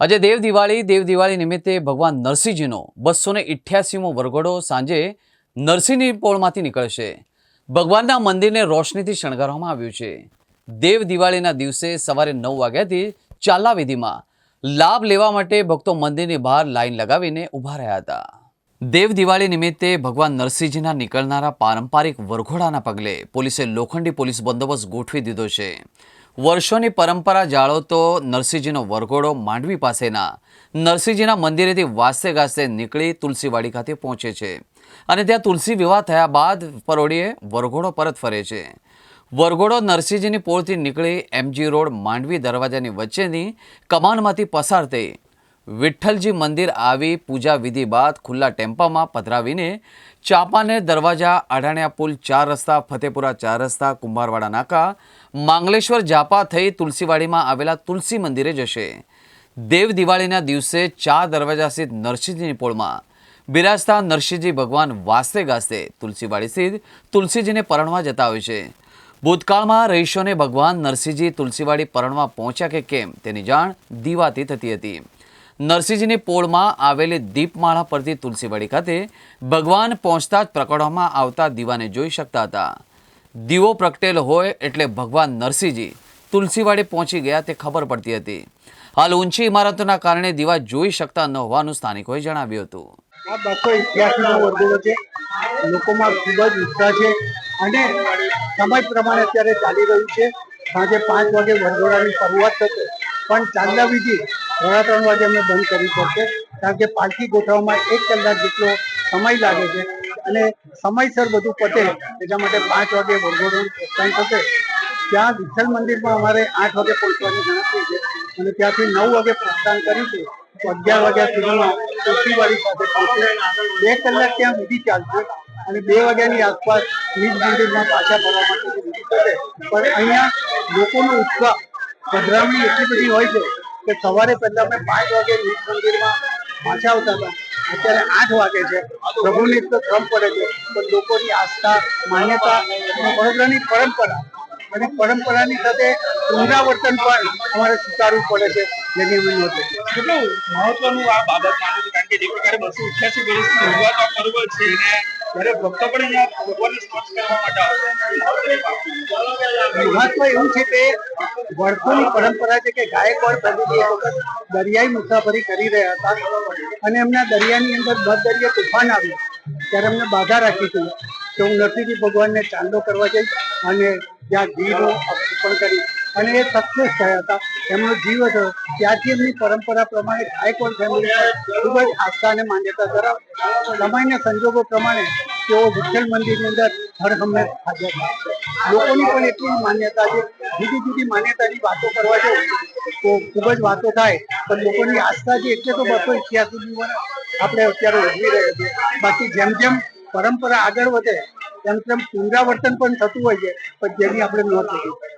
આજે દેવ દિવાળી દેવ દિવાળી નિમિત્તે ભગવાન નરસિંહજીનો બસો ને ઇઠ્યાસીમો વરઘોડો સાંજે નરસિંહની પોળમાંથી નીકળશે. ભગવાનના મંદિરને રોશનીથી શણગારવામાં આવ્યું છે. દેવ દિવાળીના દિવસે સવારે નવ વાગ્યાથી ચાલા વિધિમાં લાભ લેવા માટે ભક્તો મંદિરની બહાર લાઈન લગાવીને ઊભા રહ્યા હતા. દેવ દિવાળી નિમિત્તે ભગવાન નરસિંહજીના નીકળનારા પારંપરિક વરઘોડાના પગલે પોલીસે લોખંડી પોલીસ બંદોબસ્ત ગોઠવી દીધો છે. વર્ષોની પરંપરા જાળવતો નરસિંહજીનો વરઘોડો માંડવી પાસેના નરસિંહજીના મંદિરેથી વાસે ગાસે નીકળી તુલસીવાડી ખાતે પહોંચે છે અને ત્યાં તુલસી વિવાહ થયા બાદ પરોડીએ વરઘોડો પરત ફરે છે. વરઘોડો નરસિંહજીની પોળથી નીકળી એમજી રોડ માંડવી દરવાજાની વચ્ચેની કમાનમાંથી પસાર થઈ વિઠ્ઠલજી મંદિર આવી પૂજા વિધિ બાદ ખુલ્લા ટેમ્પામાં પધરાવીને ચાંપાનેર દરવાજા, અઢાણિયા પુલ, ચાર રસ્તા, ફતેપુરા ચાર રસ્તા, કુંભારવાડા નાકા, માંગલેશ્વર જાપા થઈ તુલસીવાડીમાં આવેલા તુલસી મંદિરે જશે. દેવ દિવાળીના દિવસે ચાર દરવાજા સ્થિત નરસિંહજીની પોળમાં. બિરાજતા નરસિંહજી ભગવાન વાસ્તે ગાસ્તે તુલસીવાડી સ્થિત તુલસીજીને પરણવા જતા હોય છે. ભૂતકાળમાં રહીશોને ભગવાન નરસિંહજી તુલસીવાડી પરણવા પહોંચ્યા કે કેમ તેની જાણ દીવાથી થતી હતી. નરસિંહજીની પોળમાં આવેલી દીપમાળા પરથી તુલસીવાડી ખાતે ભગવાન પહોંચતા જ પ્રકટવામાં આવતા દીવાને જોઈ શકતા હતા. દીવો પ્રગટેલ હોય એટલે ભગવાન નરસિંહજી તુલસીવાડી પહોંચી ગયા તે ખબર પડતી હતી. હાલ ઊંચી ઇમારતોના કારણે દીવા જોઈ શકતા ન હોવાનું સ્થાનિકોએ જણાવ્યું હતું. લોકોમાં ખૂબ જ ઉત્સાહ છે અને સમય પ્રમાણે અત્યારે ચાલી રહ્યું છે. સાંજે પાંચ વાગે વરઘોડાની શરૂઆત થશે. પણ ચાંદા વિધિ સાડા ત્રણ વાગે અમે બંધ કરવી પડશે. કારણ કે પાલખી ગોઠવવામાં એક કલાક જેટલો સમય લાગે છે અને સમયસર બધું પતે એટલા માટે પાંચ વાગે વરઘોડાનું પ્રસ્થાન થશે. ત્યાં વિઠ્ઠલ મંદિરમાં અમારે આઠ વાગે પહોંચવાની ગણતરી છે અને ત્યાંથી નવ વાગે પ્રસ્થાન કરીશું તો અગિયાર વાગ્યા સુધીમાં તુલસીવાડી પાસે પહોંચે. બે કલાક ત્યાં વિધિ ચાલશે અને બે વાગ્યાની આસપાસ નિજ મંદિરમાં પાછા ફરવા માટે પણ અહીંયા લોકોનો ઉત્સાહ પધરામણી એટલી બધી હોય છે કે સવારે પહેલા અમે પાંચ વાગે મંદિરમાં પાછા આવતા હતા. અત્યારે આઠ વાગે છે. પ્રભુની તો ક્રમ પડે છે. પણ લોકોની આસ્થા, માન્યતા વડોદરાની પરંપરા અને પરંપરાની સાથે પુનરાવર્તન પણ અમારે સ્વીકારવું પડે છે. જેની અમે નોંધ કેટલું મહત્વનું આ બાબત માનું કારણ કે જે પ્રકારે બસો અઠ્યાસી વર્ષની આ પર્વ છે એવું છે કે વર્ષોની પરંપરા છે કે ગાયકવાડ દરિયાઈ મુસાફરી કરી રહ્યા હતા અને એમના દરિયાની અંદર બધ દરિયે તુફાન આવ્યું. ત્યારે એમને બાધા રાખી હતી. કે હું નરસિંહજી ભગવાનને ચાંદો કરવા જઈશ અને ત્યાં ગીરો અર્પણ કરી અને એ સક્સેસ થયા હતા. એમનો જીવ હતો. ત્યાંથી એમની પરંપરા પ્રમાણે ગાયકવાડ ફેમિલી ખૂબ જ આસ્થા અને માન્યતા ધરાવે સમયના સંજોગો પ્રમાણે તેઓ વિઠ્ઠલ મંદિરની અંદર હર હંમેશ હાજર છે. લોકોની પણ એટલી માન્યતા છે. જુદી જુદી માન્યતાની વાતો કરવા જાય તો ખૂબ જ વાતો થાય, પણ લોકોની આસ્થા છે એટલે તો બસો ઇઠ્યાસી દિવસ આપણે અત્યારે ઉજવી રહ્યા છીએ. બાકી જેમ જેમ પરંપરા આગળ વધે, તેમ તેમ પુનરાવર્તન પણ થતું હોય છે, પણ જેની આપણે નોંધ લીધી.